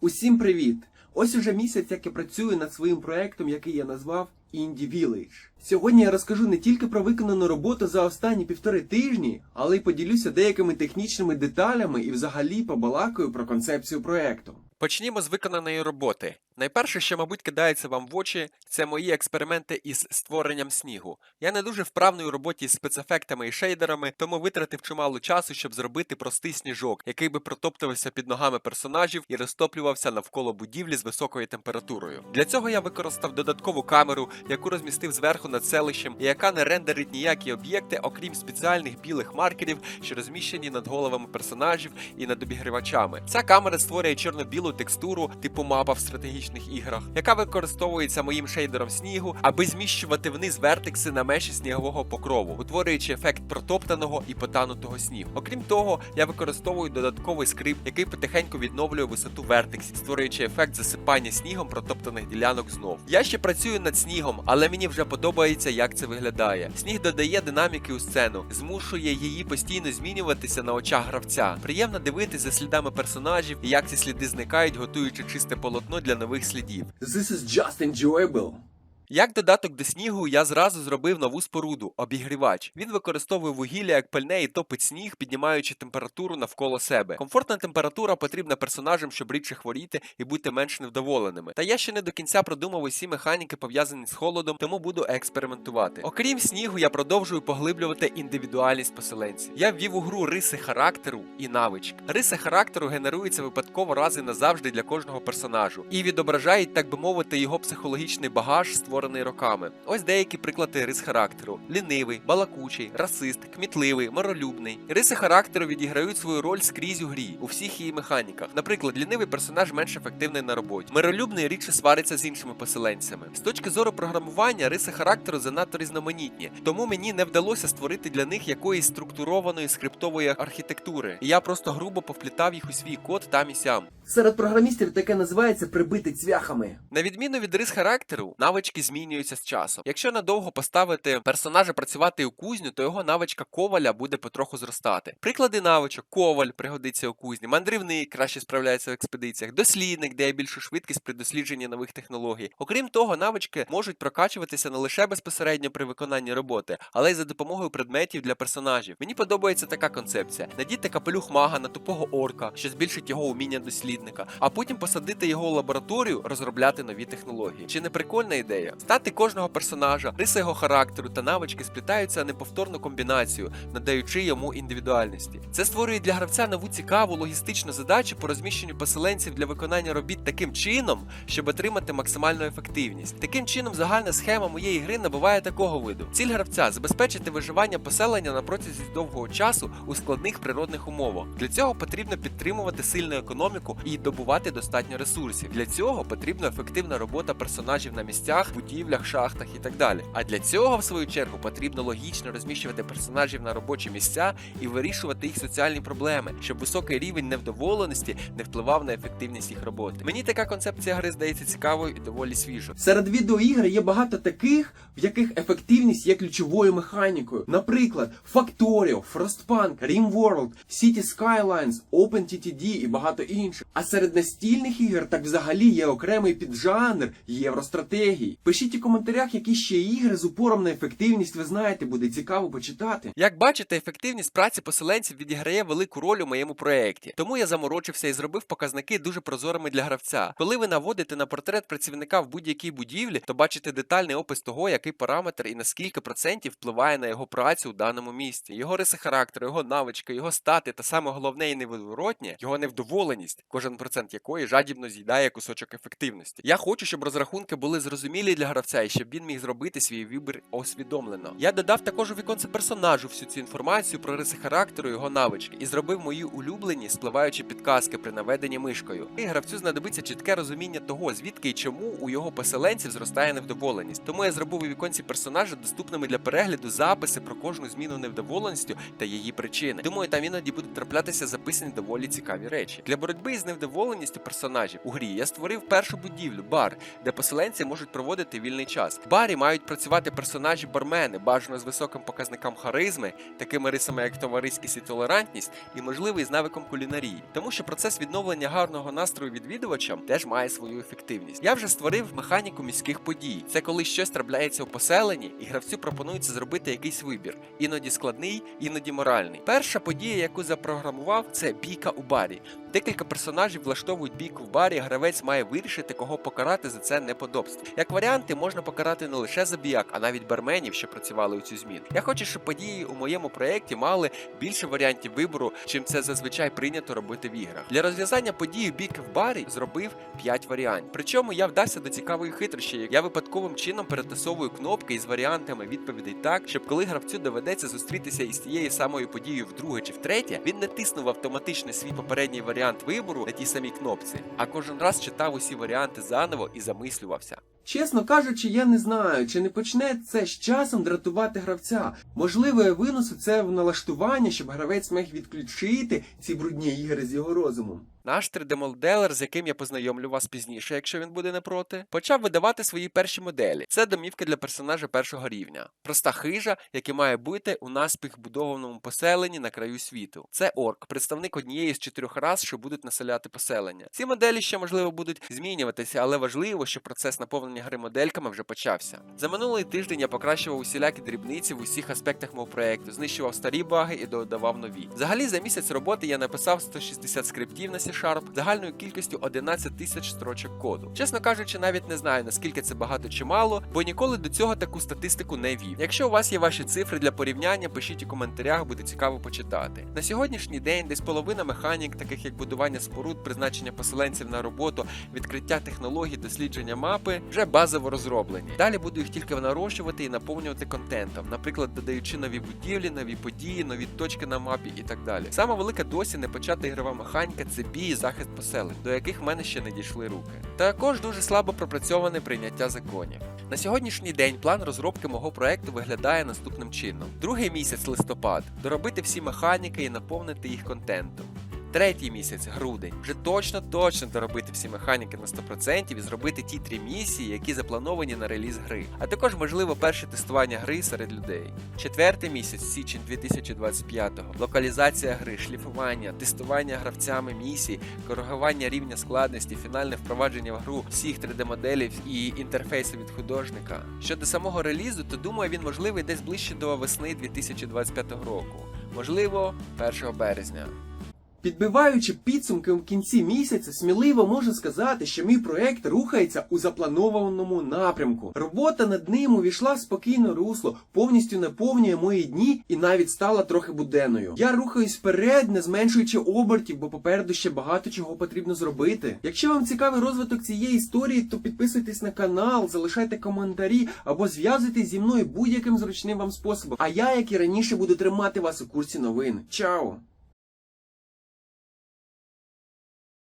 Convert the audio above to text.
Усім привіт! Ось уже місяць, як я працюю над своїм проектом, який я назвав Indie Village. Сьогодні я розкажу не тільки про виконану роботу за останні півтори тижні, але й поділюся деякими технічними деталями і взагалі побалакаю про концепцію проекту. Почнімо з виконаної роботи. Найперше, що, мабуть, кидається вам в очі, це мої експерименти із створенням снігу. Я не дуже вправний у роботі з спецефектами і шейдерами, тому витратив чимало часу, щоб зробити простий сніжок, який би протоптувався під ногами персонажів і розтоплювався навколо будівлі з високою температурою. Для цього я використав додаткову камеру, яку розмістив зверху над селищем, і яка не рендерить ніякі об'єкти, окрім спеціальних білих маркерів, що розміщені над головами персонажів і над обігрівачами. Ця камера створює чорно-білу текстуру типу мапа в стратегічних іграх, яка використовується моїм шейдером снігу, аби зміщувати вниз вертекси на меші снігового покрову, утворюючи ефект протоптаного і потанутого снігу. Окрім того, я використовую додатковий скрипт, який потихеньку відновлює висоту вертексів, створюючи ефект засипання снігом протоптаних ділянок знов. Я ще працюю над снігом, але мені вже подобається, як це виглядає. Сніг додає динаміки у сцену, змушує її постійно змінюватися на очах гравця. Приємно дивитися за слідами персонажів і як ці сліди зникають, готуючи чисте полотно для нових слідів. This is just enjoyable. Як додаток до снігу, я зразу зробив нову споруду обігрівач. Він використовує вугілля як пальне і топить сніг, піднімаючи температуру навколо себе. Комфортна температура потрібна персонажам, щоб рідше хворіти і бути менш невдоволеними. Та я ще не до кінця продумав усі механіки, пов'язані з холодом, тому буду експериментувати. Окрім снігу, я продовжую поглиблювати індивідуальність поселенців. Я ввів у гру риси характеру і навички. Риси характеру генеруються випадково раз і назавжди для кожного персонажу і відображають, так би мовити, його психологічний багаж, створений роками. Ось деякі приклади рис характеру: лінивий, балакучий, расист, кмітливий, миролюбний. Риси характеру відіграють свою роль скрізь у грі, у всіх її механіках. Наприклад, лінивий персонаж менш ефективний на роботі. Миролюбний рідше свариться з іншими поселенцями. З точки зору програмування, риси характеру занадто різноманітні, тому мені не вдалося створити для них якоїсь структурованої скриптової архітектури. І я просто грубо повплітав їх у свій код там і сям. Серед програмістів таке називається прибити цвяхами. На відміну від рис характеру, навички змінюються з часом. Якщо надовго поставити персонажа працювати у кузню, то його навичка коваля буде потроху зростати. Приклади навичок: коваль пригодиться у кузні, мандрівник краще справляється в експедиціях, дослідник дає більшу швидкість при дослідженні нових технологій. Окрім того, навички можуть прокачуватися не лише безпосередньо при виконанні роботи, але й за допомогою предметів для персонажів. Мені подобається така концепція: надіти капелюх мага на тупого орка, що збільшить його уміння дослідника, а потім посадити його у лабораторію, розробляти нові технології. Чи не прикольна ідея? Стати кожного персонажа, риси його характеру та навички сплітаються неповторну комбінацію, надаючи йому індивідуальності. Це створює для гравця нову цікаву логістичну задачу по розміщенню поселенців для виконання робіт таким чином, щоб отримати максимальну ефективність. Таким чином, загальна схема моєї гри набуває такого виду: ціль гравця забезпечити виживання поселення на протязі довгого часу у складних природних умовах. Для цього потрібно підтримувати сильну економіку і добувати достатньо ресурсів. Для цього потрібна ефективна робота персонажів на місцях, будівлях, шахтах і так далі. А для цього, в свою чергу, потрібно логічно розміщувати персонажів на робочі місця і вирішувати їх соціальні проблеми, щоб високий рівень невдоволеності не впливав на ефективність їх роботи. Мені така концепція гри здається цікавою і доволі свіжою. Серед відеоігр є багато таких, в яких ефективність є ключовою механікою. Наприклад, Factorio, Frostpunk, RimWorld, City Skylines, OpenTTD і багато інших. А серед настільних ігор так взагалі є окремий піджанр євростратегії. Пишіть у коментарях, які ще ігри з упором на ефективність ви знаєте, буде цікаво почитати. Як бачите, ефективність праці поселенців відіграє велику роль у моєму проєкті, тому я заморочився і зробив показники дуже прозорими для гравця. Коли ви наводите на портрет працівника в будь-якій будівлі, то бачите детальний опис того, який параметр і на скільки процентів впливає на його працю у даному місці, його риси характеру, його навички, його стати та саме головне і невідворотнє, його невдоволеність, кожен процент якої жадібно з'їдає кусочок ефективності. Я хочу, щоб розрахунки були зрозумілі для гравця і щоб він міг зробити свій вибір усвідомлено. Я додав також у віконце персонажу всю цю інформацію про риси характеру, його навички і зробив мої улюблені спливаючі підказки при наведенні мишкою. І гравцю знадобиться чітке розуміння того, звідки і чому у його поселенців зростає невдоволеність. Тому я зробив у віконці персонажа доступними для перегляду записи про кожну зміну невдоволеністю та її причини. Думаю, там іноді будуть траплятися записані доволі цікаві речі. Для боротьби із невдоволеність персонажів у грі я створив першу будівлю бар, де поселенці можуть проводити вільний час. В барі мають працювати персонажі бармени, бажано з високим показником харизми, такими рисами, як товариськість і толерантність, і можливий з навиком кулінарії, тому що процес відновлення гарного настрою відвідувачам теж має свою ефективність. Я вже створив механіку міських подій. Це коли щось трапляється у поселенні, і гравцю пропонується зробити якийсь вибір, іноді складний, іноді моральний. Перша подія, яку запрограмував, це бійка у барі. Декілька персонажів влаштовують бійку в барі, гравець має вирішити, кого покарати за це неподобство. Як варіанти, можна покарати не лише забіяк, а навіть барменів, що працювали у цю зміну. Я хочу, щоб події у моєму проєкті мали більше варіантів вибору, чим це зазвичай прийнято робити в іграх. Для розв'язання події бійки в барі зробив 5 варіантів. Причому я вдався до цікавої хитрощі. Я випадковим чином перетасовую кнопки із варіантами відповідей так, щоб коли гравцю доведеться зустрітися із тією самою подією вдруге чи втретє, він не тиснув автоматично свій попередній варіант вибору на тій самій кнопці, а кожен раз читав усі варіанти заново і замислювався. Чесно кажучи, я не знаю, чи не почне це з часом дратувати гравця. Можливо, я винесу це в налаштування, щоб гравець міг відключити ці брудні ігри з його розумом. Наш 3D-моделер, з яким я познайомлю вас пізніше, якщо він буде не проти, почав видавати свої перші моделі. Це домівка для персонажа першого рівня. Проста хижа, яка має бути у наспіх будованому поселенні на краю світу. Це орк, представник однієї з чотирьох рас, що будуть населяти поселення. Ці моделі ще можливо будуть змінюватися, але важливо, що процес наповнення гри модельками вже почався. За минулий тиждень я покращував усілякі дрібниці в усіх аспектах мого проекту, знищував старі баги і додавав нові. Взагалі, за місяць роботи я написав 160 скриптів на C-Sharp загальною кількістю 11 тисяч строчок коду. Чесно кажучи, навіть не знаю наскільки це багато чи мало, бо ніколи до цього таку статистику не вів. Якщо у вас є ваші цифри для порівняння, пишіть у коментарях, буде цікаво почитати. На сьогоднішній день десь половина механік, таких як будування споруд, призначення поселенців на роботу, відкриття технологій, дослідження мапи, вже базово розроблені. Далі буду їх тільки нарощувати і наповнювати контентом, наприклад, додаючи нові будівлі, нові події, нові точки на мапі і так далі. Сама велика досі не почата ігрова механіка це бій і захист поселень, до яких в мене ще не дійшли руки. Також дуже слабо пропрацьоване прийняття законів. На сьогоднішній день план розробки мого проекту виглядає наступним чином: другий місяць листопад доробити всі механіки і наповнити їх контентом. Третій місяць, грудень, вже точно точно доробити всі механіки на 100% і зробити ті три місії, які заплановані на реліз гри. А також можливо перше тестування гри серед людей. Четвертий місяць, січень 2025-го, локалізація гри, шліфування, тестування гравцями місій, коригування рівня складності, фінальне впровадження в гру всіх 3D-моделів і інтерфейсу від художника. Щодо самого релізу, то думаю, він можливий десь ближче до весни 2025 року, можливо, 1 березня. Підбиваючи підсумки в кінці місяця, сміливо можу сказати, що мій проект рухається у запланованому напрямку. Робота над ним увійшла в спокійне русло, повністю наповнює мої дні і навіть стала трохи буденною. Я рухаюсь вперед, не зменшуючи обертів, бо попереду ще багато чого потрібно зробити. Якщо вам цікавий розвиток цієї історії, то підписуйтесь на канал, залишайте коментарі або зв'язуйтесь зі мною будь-яким зручним вам способом. А я, як і раніше, буду тримати вас у курсі новин. Чао!